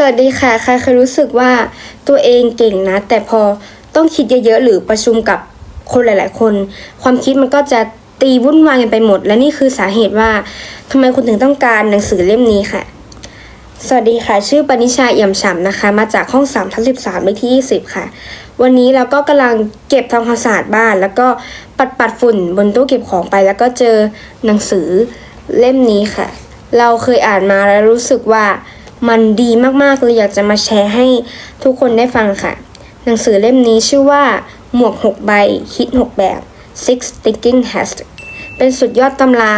สวัสดีค่ะ ใครเคยรู้สึกว่าตัวเองเก่งนะ แต่พอต้องคิดเยอะๆ หรือประชุมกับคนหลาย ๆ คน ความคิดมันก็จะตีวุ่นวายกันไปหมด และนี่คือสาเหตุว่าทำไมคุณถึงต้องการหนังสือเล่มนี้ค่ะ สวัสดีค่ะ ชื่อปณิชาเอี่ยมฉ่ำนะคะ มาจากห้อง3ทับ13เลขที่20 ค่ะ วันนี้เราก็กำลังเก็บทำความสะอาดบ้าน แล้วก็ปัดปัดฝุ่นบนตู้เก็บของไป แล้วก็เจอหนังสือเล่มนี้ค่ะ เราเคยอ่านมาแล้วรู้สึกว่า มันดีมากๆเลยอยากจะมาแชร์ให้ทุกคนได้ฟังค่ะ หนังสือเล่มนี้ชื่อว่า หมวก 6 ใบคิด 6 แบบ Six Thinking Hats เป็นสุดยอดตำรา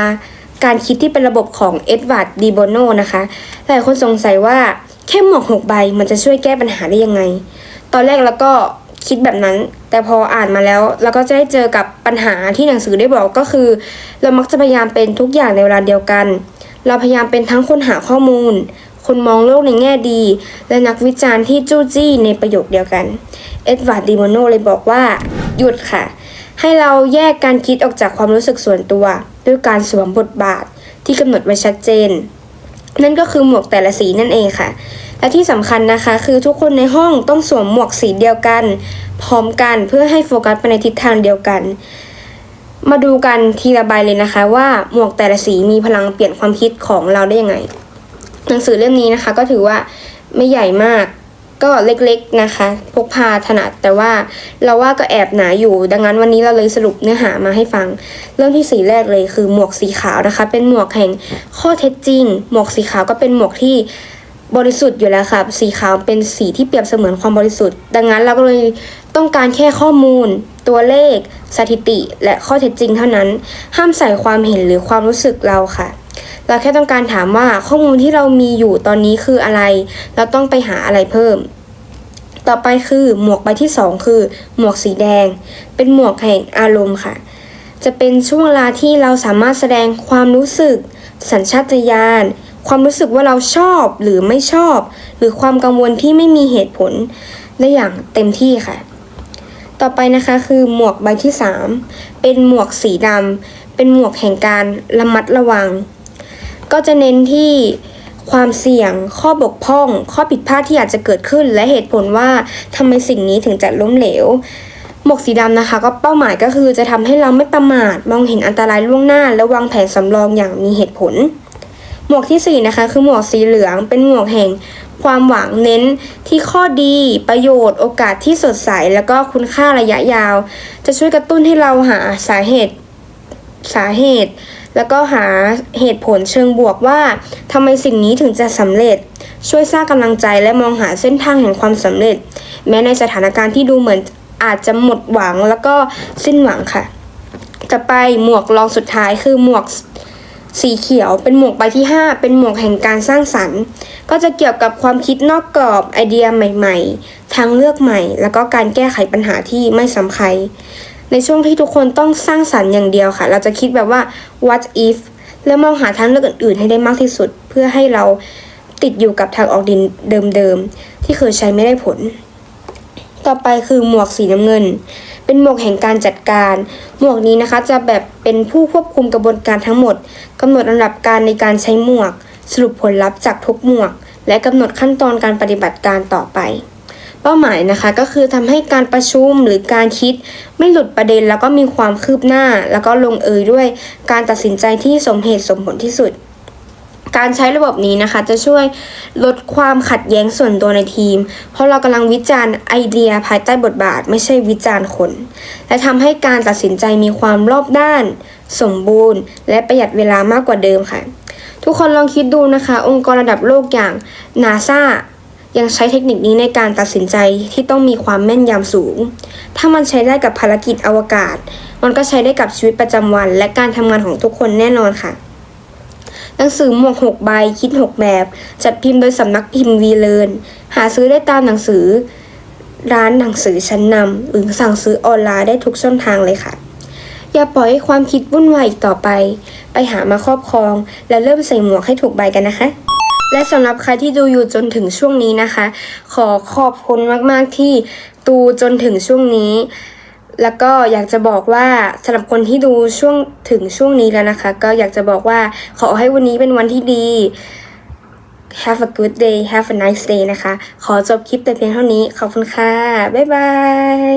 การคิดที่เป็นระบบของเอ็ดวาร์ดดีโบโนนะคะ หลายคนสงสัยว่าแค่หมวก 6 ใบมันจะช่วยแก้ปัญหาได้ยังไง ตอนแรกเราก็คิดแบบนั้น แต่พออ่านมาแล้วเราก็จะได้เจอกับปัญหาที่หนังสือได้บอกก็คือ เรามักจะพยายามเป็นทุกอย่างในเวลาเดียวกัน เราพยายามเป็นทั้งคนหาข้อมูล คนมองโลกในแง่ดี และนักวิจารณ์ที่จู้จี้ในประโยคเดียวกัน เอ็ดวาร์ดดีโมโนเลยบอกว่า หยุดค่ะ ให้เราแยกการคิดออกจากความรู้สึกส่วนตัว ด้วยการสวมบทบาทที่กำหนดไว้ชัดเจน นั่นก็คือหมวกแต่ละสีนั่นเองค่ะ และที่สำคัญนะคะ คือทุกคนในห้องต้องสวมหมวกสีเดียวกัน พร้อมกันเพื่อให้โฟกัสไปในทิศทางเดียวกันมาดูกันทีละใบเลยนะคะว่าหมวกแต่ละสีมีพลังเปลี่ยนความคิดของเราได้ยังไง หนังสือเล่มนี้นะคะ ก็ถือว่าไม่ใหญ่มาก ก็เล็กๆนะคะ พกพาถนัดแต่ว่าเราว่าก็แอบหนาอยู่ ดังนั้นวันนี้เราเลยสรุปเนื้อหามาให้ฟัง เรื่องที่สีแรกเลยคือหมวกสีขาวนะคะ เป็นหมวกแห่งข้อเท็จจริง หมวกสีขาวก็เป็นหมวกที่บริสุทธิ์อยู่แล้วค่ะสีขาวเป็นสีที่เปรียบเสมือนความบริสุทธิ์ ดังนั้นเราก็เลยต้องการแค่ข้อมูล ตัวเลข สถิติ และข้อเท็จจริงเท่านั้น ห้ามใส่ความเห็นหรือความรู้สึกเราค่ะ เราแค่ต้องการถามว่าข้อมูลที่เรามีอยู่ตอนนี้คืออะไร เราต้องไปหาอะไรเพิ่ม ต่อไปคือหมวกใบที่สองคือ หมวกสีแดง เป็นหมวกแห่งอารมณ์ค่ะ จะเป็นช่วงเวลาที่เราสามารถแสดงความรู้สึก สัญชาตญาณความรู้สึกว่าเราชอบหรือไม่ชอบ หรือความกังวลที่ไม่มีเหตุผลได้อย่างเต็มที่ค่ะ ต่อไปนะคะคือหมวกใบที่สามเป็นหมวกสีดำเป็นหมวกแห่งการระมัดระวัง ก็จะเน้นที่ความเสี่ยง ข้อบกพร่อง ข้อผิดพลาดที่อาจจะเกิดขึ้น และเหตุผลว่าทำไมสิ่งนี้ถึงจะล้มเหลว หมวกสีดำนะคะ ก็เป้าหมายก็คือจะทำให้เราไม่ประมาท มองเห็นอันตรายล่วงหน้า และวางแผนสำรองอย่างมีเหตุผล หมวกที่สี่นะคะคือหมวกสีเหลือง เป็นหมวกแห่งความหวังเน้นที่ข้อดี ประโยชน์ โอกาสที่สดใส แล้วก็คุณค่าระยะยาว จะช่วยกระตุ้นให้เราหาสาเหตุสาเหตุ แล้วก็หาเหตุผลเชิงบวกว่าทำไมสิ่งนี้ถึงจะสำเร็จ ช่วยสร้างกำลังใจและมองหาเส้นทางแห่งความสำเร็จ แม้ในสถานการณ์ที่ดูเหมือนอาจจะหมดหวังแล้วก็สิ้นหวังค่ะ ต่อไปหมวกรองสุดท้ายคือหมวกสีเขียวเป็นหมวกใบที่ 5 เป็นหมวกแห่งการสร้างสรรค์ ก็จะเกี่ยวกับความคิดนอกกรอบไอเดียใหม่ ๆ ทางเลือกใหม่ แล้วก็การแก้ไขปัญหาที่ไม่ซ้ำใคร ในช่วงที่ทุกคนต้องสร้างสรรค์อย่างเดียวค่ะ เราจะคิดแบบว่า what if แล้วมองหาทางเลือกอื่น ๆ ให้ได้มากที่สุด เพื่อให้เราติดอยู่กับทางออกดินเดิม ๆ ที่เคยใช้ไม่ได้ผล ต่อไปคือหมวกสีน้ำเงิน เป็นหมวกแห่งการจัดการ หมวกนี้นะคะจะแบบเป็นผู้ควบคุมกระบวนการทั้งหมดกำหนดลำดับการในการใช้หมวก สรุปผลลัพธ์จากทุกหมวก และกำหนดขั้นตอนการปฏิบัติการต่อไป เป้าหมายนะคะก็คือทำให้การประชุมหรือการคิดไม่หลุดประเด็น แล้วก็มีความคืบหน้า แล้วก็ลงเอยด้วยการตัดสินใจที่สมเหตุสมผลที่สุด การใช้ระบบนี้นะคะจะช่วยลดความขัดแย้งส่วนตัวในทีม เพราะเรากำลังวิจารณ์ไอเดียภายใต้บทบาท ไม่ใช่วิจารณ์คน และทำให้การตัดสินใจมีความรอบด้าน สมบูรณ์ และประหยัดเวลามากกว่าเดิมค่ะทุกคนลองคิดดูนะคะ องค์กรระดับโลกอย่างนาซา ยังใช้เทคนิคนี้ในการตัดสินใจที่ต้องมีความแม่นยำสูง ถ้ามันใช้ได้กับภารกิจอวกาศ มันก็ใช้ได้กับชีวิตประจำวัน และการทำงานของทุกคนแน่นอนค่ะ หนังสือหมวก6ใบคิด 6 แบบ จัดพิมพ์โดยสำนักพิมพ์วีเลนหาซื้อได้ตามหนังสือ ร้านหนังสือชั้นนำหรือสั่งซื้อออนไลน์ได้ทุกช่องทางเลยค่ะ อย่าปล่อยให้ความคิดวุ่นวายอีกต่อไป ไปหามาครอบครอง และเริ่มใส่หมวกให้ถูกใบกันนะคะ และสำหรับใครที่ดูอยู่จนถึงช่วงนี้นะคะ ขอขอบคุณมากๆที่ดูจนถึงช่วงนี้ แล้วก็อยากจะบอกว่าสำหรับคนที่ดูช่วงถึงช่วงนี้แล้วนะคะ ก็อยากจะบอกว่าขอให้วันนี้เป็นวันที่ดี have a good day have a nice day นะคะ ขอจบคลิปแต่เพียงเท่านี้ ขอบคุณค่ะ บ๊ายบาย